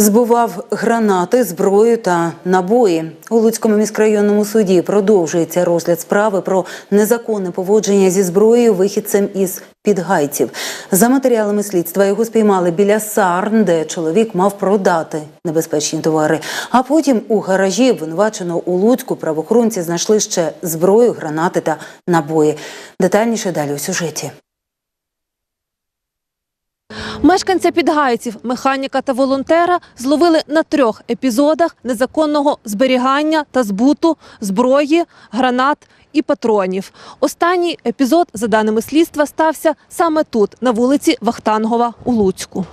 Збував гранати, зброю та набої. У Луцькому міськрайонному суді продовжується розгляд справи про незаконне поводження зі зброєю вихідцем із підгайців. За матеріалами слідства його спіймали біля Сарн, де чоловік мав продати небезпечні товари. А потім у гаражі, обвинуваченого у Луцьку, правоохоронці знайшли ще зброю, гранати та набої. Детальніше далі у сюжеті. Мешканця підгайців, механіка та волонтера зловили на трьох епізодах незаконного зберігання та збуту зброї, гранат і патронів. Останній епізод, за даними слідства, стався саме тут, на вулиці Вахтангова у Луцьку.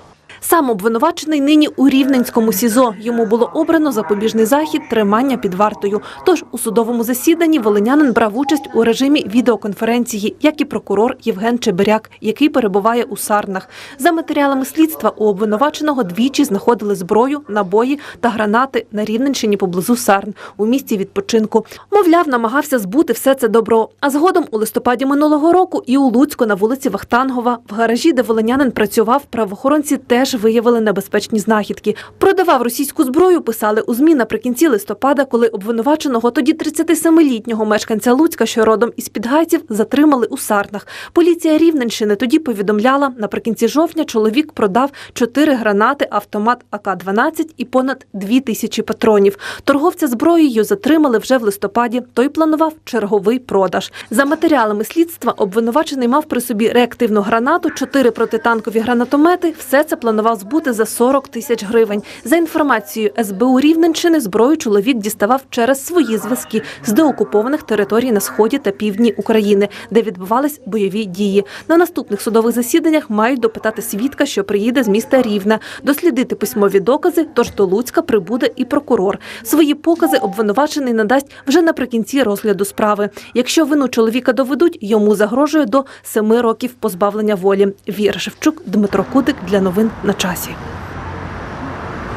Сам обвинувачений нині у Рівненському СІЗО. Йому було обрано запобіжний захід тримання під вартою. Тож у судовому засіданні волинянин брав участь у режимі відеоконференції, як і прокурор Євген Чебиряк, який перебуває у Сарнах. За матеріалами слідства у обвинуваченого двічі знаходили зброю, набої та гранати на Рівненщині поблизу Сарн у місті відпочинку. Мовляв, намагався збути все це добро. А згодом у листопаді минулого року і у Луцьку на вулиці Вахтангова в гаражі, де волинянин працював, правоохоронці теж виявили небезпечні знахідки. Продавав російську зброю, писали у змі наприкінці листопада, коли обвинуваченого тоді 37-літнього мешканця Луцька, що родом із Підгайців, затримали у Сарнах. Поліція Рівненщини тоді повідомляла, наприкінці жовтня чоловік продав 4 гранати, автомат АК-12 і понад 2 тисячі патронів. Торговця зброєю затримали вже в листопаді. Той планував черговий продаж. За матеріалами слідства обвинувачений мав при собі реактивну гранату, 4 протитанкові гранатомети. Все це планував збути за 40 тисяч гривень. За інформацією СБУ Рівненщини, зброю чоловік діставав через свої зв'язки з деокупованих територій на сході та півдні України, де відбувались бойові дії. На наступних судових засіданнях мають допитати свідка, що приїде з міста Рівне, дослідити письмові докази. Тож до Луцька прибуде і прокурор. Свої покази обвинувачений надасть вже наприкінці розгляду справи. Якщо вину чоловіка доведуть, йому загрожує до семи років позбавлення волі. Віра Шевчук, Дмитро Кудик для новин на часі.